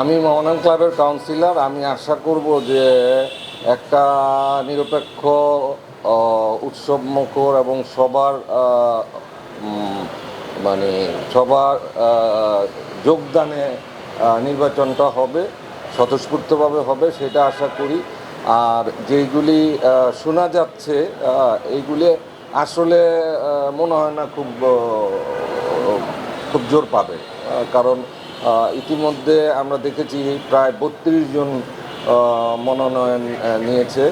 আমি মোহনান ক্লাবের কাউন্সিলর। আমি আশা করব যে একটা নিরপেক্ষ উৎসব মুখর এবং সবার মানে সবার যোগদানে নির্বাচনটা হবে, স্বতঃস্ফূর্তভাবে হবে, সেটা আশা করি। আর যেইগুলি শোনা যাচ্ছে এইগুলি আসলে মনে হয় না খুব খুব জোর পাবে। কারণ ইতিমধ্যে আমরা দেখেছি প্রায় বত্রিশ জন মনোনয়ন নিয়েছে।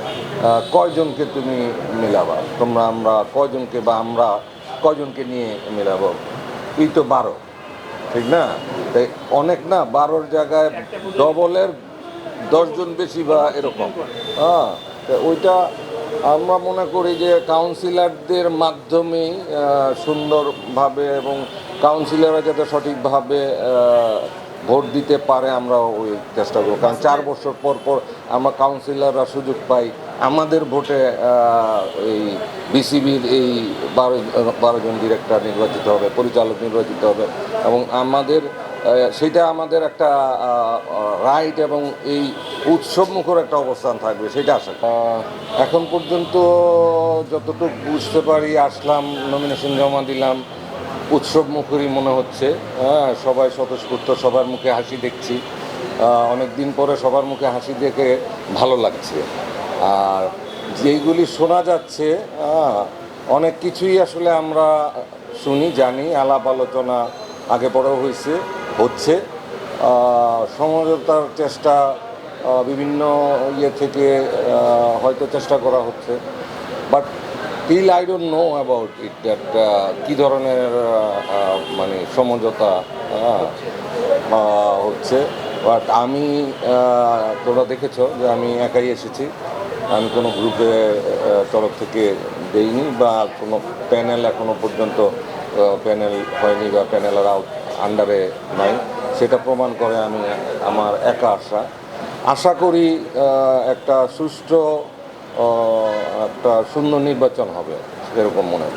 কয়জনকে তুমি মিলাবা? তোমরা আমরা কয়জনকে বা আমরা কয়জনকে নিয়ে মিলাবো? এই তো বারো, ঠিক না? তাই অনেক না? বারোর জায়গায় ডবলের দশজন বেশি বা এরকম। হ্যাঁ ওইটা আমরা মনে করি যে কাউন্সিলরদের মাধ্যমেই সুন্দরভাবে এবং কাউন্সিলররা যাতে সঠিকভাবে ভোট দিতে পারে, আমরা ওই চেষ্টা করব। কারণ চার বছর পর পর আমরা কাউন্সিলররা সুযোগ পাই আমাদের ভোটে এই বিসিবির এই বারো বারো জন ডিরেক্টর নির্বাচিত হবে, পরিচালক নির্বাচিত হবে এবং আমাদের সেটা আমাদের একটা রাইট এবং এই উৎসব মুখর একটা অবস্থান থাকবে, সেটা আশা এখন পর্যন্ত যতটুকু বুঝতে পারি, আসলাম নমিনেশন জমা দিলাম। উৎসব মুখরই মনে হচ্ছে। হ্যাঁ সবাই স্বতঃস্ফূর্ত, সবার মুখে হাসি দেখছি। অনেক দিন পরে সবার মুখে হাসি দেখে ভালো লাগছে। আর যেইগুলি শোনা যাচ্ছে অনেক কিছুই আসলে আমরা শুনি, জানি, আলাপ আলোচনা আগে পরেও হয়েছে হচ্ছে। সমঝোতার চেষ্টা বিভিন্ন ইয়ে থেকে হয়তো চেষ্টা করা হচ্ছে। But till I don't know about it that কী ধরনের আহ, আহ, মানে সমঝোতা আহ, হচ্ছে। বাট আমি তোমরা দেখেছ যে আমি একাই এসেছি। আমি কোনো গ্রুপে তরফ থেকে দেইনি বা কোনো প্যানেল এখনও পর্যন্ত প্যানেল হয়নি বা প্যানেলের আউট আন্ডারে নাই। সেটা প্রমাণ করে আমি আমার একা আশা আশা করি একটা সুষ্ঠু একটা শূন্য নির্বাচন হবে এরকম মনে হয়।